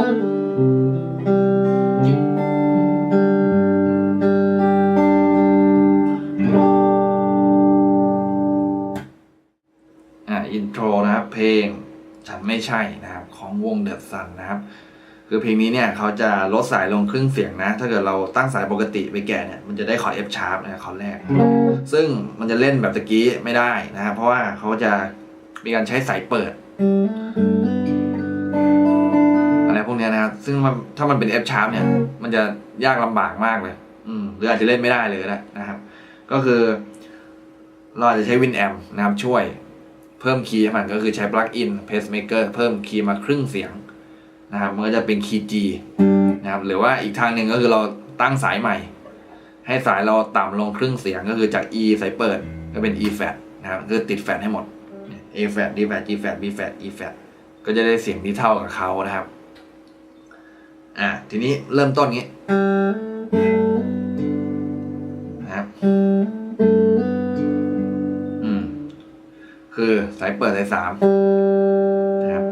อินโทรนะครับ เพลงฉันไม่ใช่นะครับ ของวงเดอะซันนะครับ คือเพลงนี้เนี่ยเขาจะลดสายลงครึ่งเสียงนะ ถ้าเกิดเราตั้งสายปกติไปแก่เนี่ย มันจะได้ขอ F sharp นะขอแรก ซึ่งมันจะเล่นแบบตะกี้ไม่ได้นะครับเพราะว่าเขาจะมีการใช้สายเปิด นะครับซึ่งถ้ามันเป็น F sharp เนี่ย มันจะยากลำบากมากเลย อืมหรืออาจจะเล่นไม่ได้เลยก็ได้นะครับ ก็คือ เราอาจจะใช้ Winamp นะครับช่วยเพิ่มคีย์ให้มันก็คือใช้ plug-in pacemaker เพิ่มคีย์มาครึ่งเสียงนะครับมันก็จะเป็นคีย์ G นะครับหรือว่าอีกทางหนึ่งก็คือเราตั้งสายใหม่ ให้สายเราต่ำลงครึ่งเสียงก็คือจาก E สายเปิดก็เป็น E flat นะครับคือติดแฟลตให้หมด A flat D flat G flat B flat E flat ก็จะได้เสียงที่เท่ากับเขานะครับ อะทีนี้เริ่มต้นงี้นะครับอืมคือสายเปิดสายสามนะครับ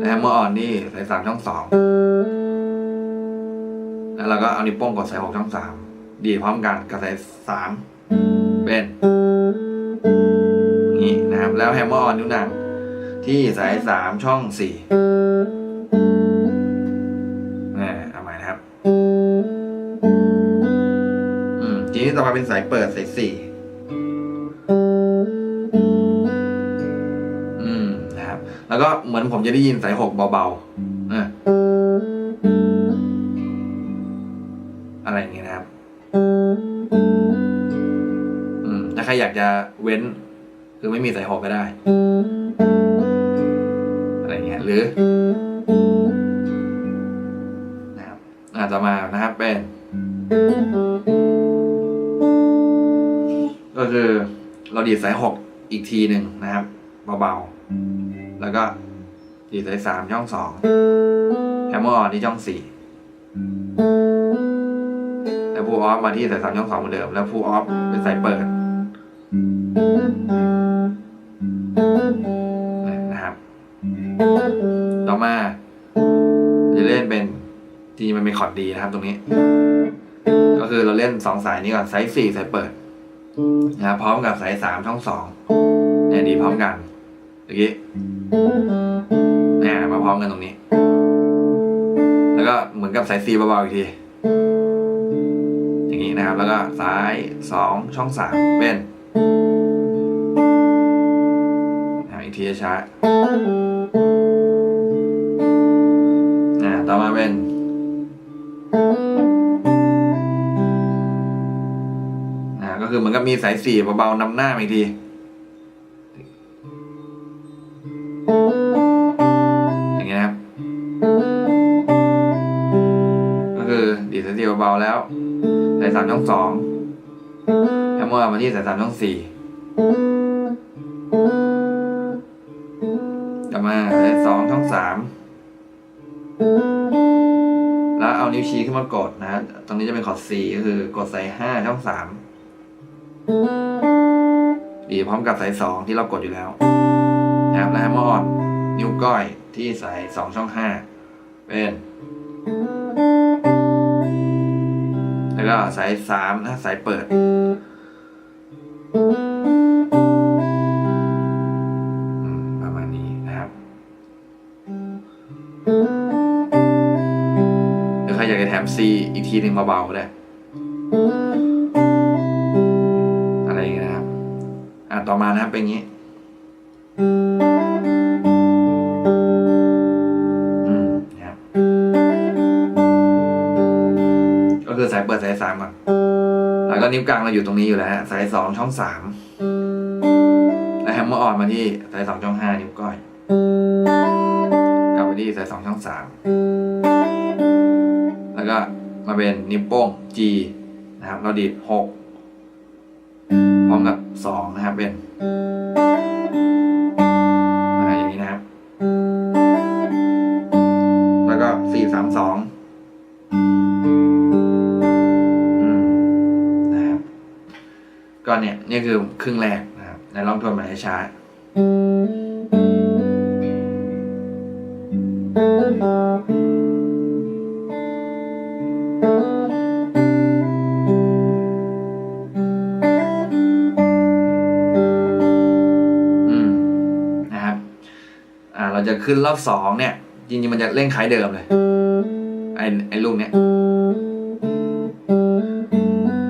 แล้วเมื่ออ่อนนี่สายสามช่องสองแล้วเราก็เอานิ้วโป้งกดสายหกช่องสามดีพร้อมกันกับสายสามเป็นนี่นะครับ แล้วแฮมเมอร์ออนนิ้วนางที่สายสามช่องสี่ อืมทีนี้ต่อมาเป็นสายเปิดสายสี่อืมนะครับ แล้วก็เหมือนผมจะได้ยินสายหกเบาๆนะอะไรอย่างเงี้ยนะครับ อืมถ้าใครอยากจะเว้น คือไม่มีสายหกก็ได้ อะไรเงี้ยหรือนะครับอ่าต่อมานะครับเป็น ก็คือเราดีดสายหกอีกทีหนึ่งนะครับเบาๆ แล้วก็ดีดสายสามช่องสองแฮมเมอร์ออนที่ช่องสี่แล้วพูออฟมาที่สายสามช่องสองเหมือนเดิม แล้วพูออฟเป็นสายเปิดนะครับ ต่อมาจะเล่นเป็นจริงมันเป็นคอร์ดดีนะครับตรงนี้ คือเราเล่นสองสายนี้ก่อนสายสี่สายเปิดนะครับพร้อมกับสายสามช่องสองเนี่ยดีพร้อมกันเมื่อกี้เนี่ยมาพร้อมกันตรงนี้ แล้วก็เหมือนกับสายซีเบาๆอีกทีอย่างนี้นะครับ แล้วก็สายสองช่องสามเป็นอีกทีช้า เหมือนกับมีสายสี่เบาๆนำหน้าอีกทีอย่างเงี้ยครับ ก็คือดีดสายสีเบาๆแล้ว สายสามช่องสองแล้วเมื่อมาที่สายสามช่องสี่ต่อมาสายสองช่องสามแล้วเอานิ้วชี้ขึ้นมากดนะตรงนี้จะเป็นคอร์ด C ก็คือกดใส่5ช่อง3 บีพร้อมกับสายสองที่เรากดอยู่แล้วนะครับและมอดนิ้วก้อยที่สายสองช่องห้าเป็นแล้วก็สายสามนะสายเปิด ประมาณนี้นะครับหรือใครอยากจะแถม C อีกทีหนึ่งเบาๆก็ได้ อะต่อมานะครับเป็นอย่างนี้อืมนะครับก็คือสายเปิดสายสามก่อนแล้วก็นิ้วกลางเราอยู่ตรงนี้อยู่แล้วสายสองช่องสามแล้วแฮมเมอร์ออนมาที่สายสองช่องห้านิ้วก้อยกลับไปที่สายสองช่องสามแล้วก็มาเป็นนิ้วโป้ง G นะครับเราดีดหก พร้อมกับสองนะครับเป็นอ่าอย่างนี้นะครับ แล้วก็สี่สามสองนะครับ ก็เนี่ยนี่คือครึ่งแรกนะครับในลองทวนใหม่ช้าๆ ขึ้นรอบสองเนี่ยจริงๆมันจะเล่นคล้ายเดิมเลยไอ้ไอ้ลูกเนี้ย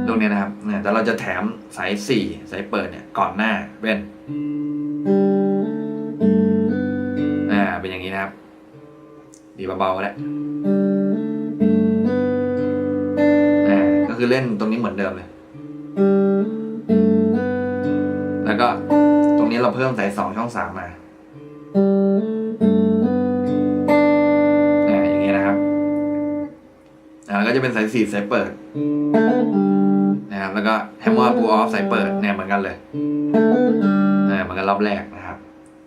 ลูกเนี้ยนะครับเนี่ยแต่เราจะแถมสายสี่สายเปิดเนี่ยก่อนหน้าเป็นอ่าเป็นอย่างนี้นะครับ ดีเบาๆก็ได้อ่าก็คือเล่นตรงนี้เหมือนเดิมเลย แล้วก็ตรงนี้เราเพิ่มสายสองช่องสามมา จะเป็นสายสี่สายเปิดนะครับแล้วก็แฮมเมอร์พูออฟสายเปิดเนี่ยเหมือนกันเลยอ่าเหมือนกันรอบแรกนะครับ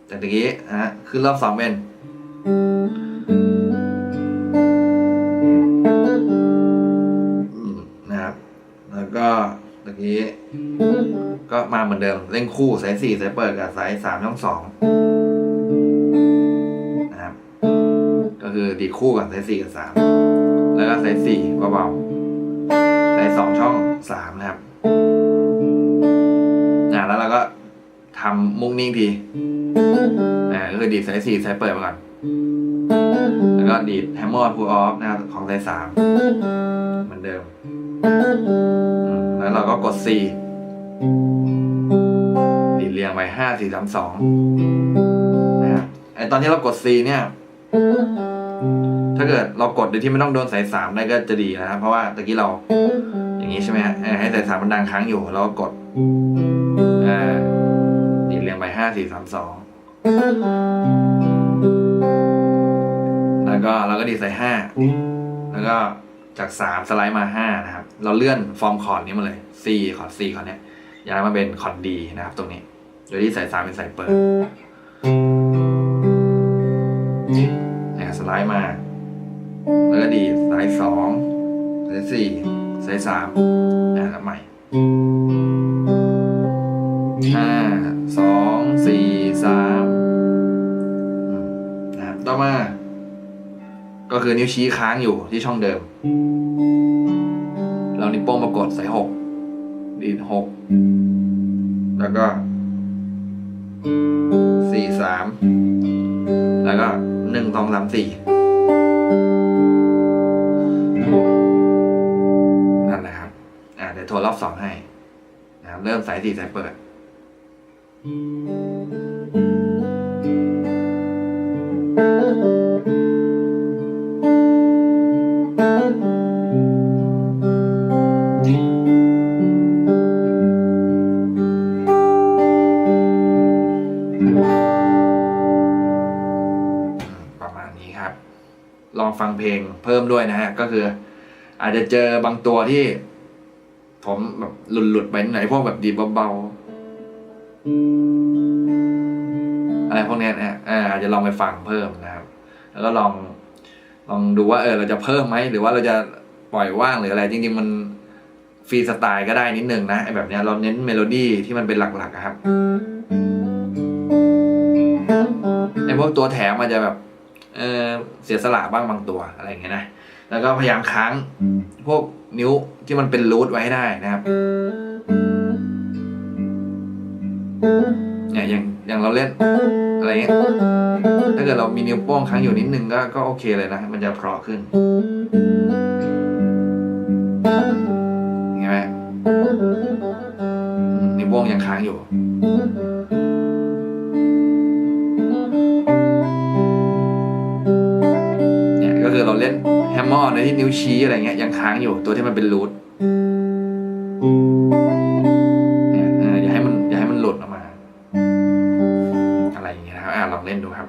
แต่ตะกี้นะฮะขึ้นรอบสองเป็นนะครับแล้วก็ตะกี้ก็มาเหมือนเดิมเล่นคู่สายสี่สายเปิดกับสายสามช่องสองนะครับ ก็คือดีคู่กับสายสี่กับสาม แล้วก็สายสี่เบาๆสายสองช่องสามนะครับอ่าแล้วเราก็ทำมุกนิ่งทีอ่าก็คือดีดสายสี่สายเปิดมาก่อน แล้วก็ดีดแฮมเมอร์พูออฟนะครับของสายสามเหมือนเดิม แล้วเราก็กด C ดีดเรียงไปห้าสี่สามสองนะครับไอตอนที่เรากด C เนี่ย ถ้าเกิดเรากดโดยที่ไม่ต้องโดนสายสามได้ก็จะดีนะครับ เพราะว่าตะกี้เราอย่างนี้ใช่ไหมฮะเออให้สายสามมันดังค้างอยู่เราก็กดอ่าดีดเรียงไปห้าสี่สามสองแล้วก็เราก็ดีดใส่ห้าแล้วก็จากสามสไลด์มาห้านะครับ เราเลื่อนฟอร์มคอร์ดนี้มาเลย C คอร์ด C คอร์ดเนี้ยย้ายมาเป็นคอร์ด D นะครับ ตรงนี้โดยที่สายสามเป็นสายเปิด สายสี่สายสามอ่าแล้วใหม่ห้าสองสี่สามนะครับต่อมา ก็คือนิ้วชี้ค้างอยู่ที่ช่องเดิม เรานิ้วโป้งมากดสายหกดีดหกแล้วก็สี่สามแล้วก็หนึ่งสองสามสี่ ดี๋ยวโทรรอบสองให้นะครับเริ่มสายสี่สายเปิด ประมาณนี้ครับ ลองฟังเพลงเพิ่มด้วยนะฮะ ก็คืออาจจะเจอบางตัวที่ ผมแบบหลุดๆไปนิดหนพวกแบบดีเบาๆอะไรพวกนี้นะอ่าอาจจะลองไปฟังเพิ่มนะครับ แล้วก็ลองลองดูว่าเออเราจะเพิ่มไหมหรือว่าเราจะปล่อยว่างหรืออะไร จริงๆมันฟรีสไตล์ก็ได้นิดนึงนะไอ้แบบเนี้ยเราเน้นเมโลดี้ที่มันเป็นหลักๆอะครับไอ้พวกตัวแถมอาจจะแบบ เออเสียสละบ้างบางตัวอะไรอย่างเงี้ยนะ แล้วก็พยายามค้างพวกนิ้วที่มันเป็นรูทไว้ให้ได้นะครับเนี่ยอย่างอย่างเราเล่นอะไรเงี้ยถ้าเกิดเรามีนิ้วโป้งค้างอยู่นิดนึงก็ก็โอเคเลยนะ มันจะเพราะขึ้นเห็นไหมอืมนิ้วโป้งยังค้างอยู่เนี่ย มมอร์ในที่นิ้วชี้อะไรเงี้ยยังค้างอยู่ตัวที่มันเป็นรูทเนี่ยอออย่าให้มันอย่าให้มันหลุดออกมา อะไรอย่างเงี้ยนะครับอ่าลองเล่นดูครับ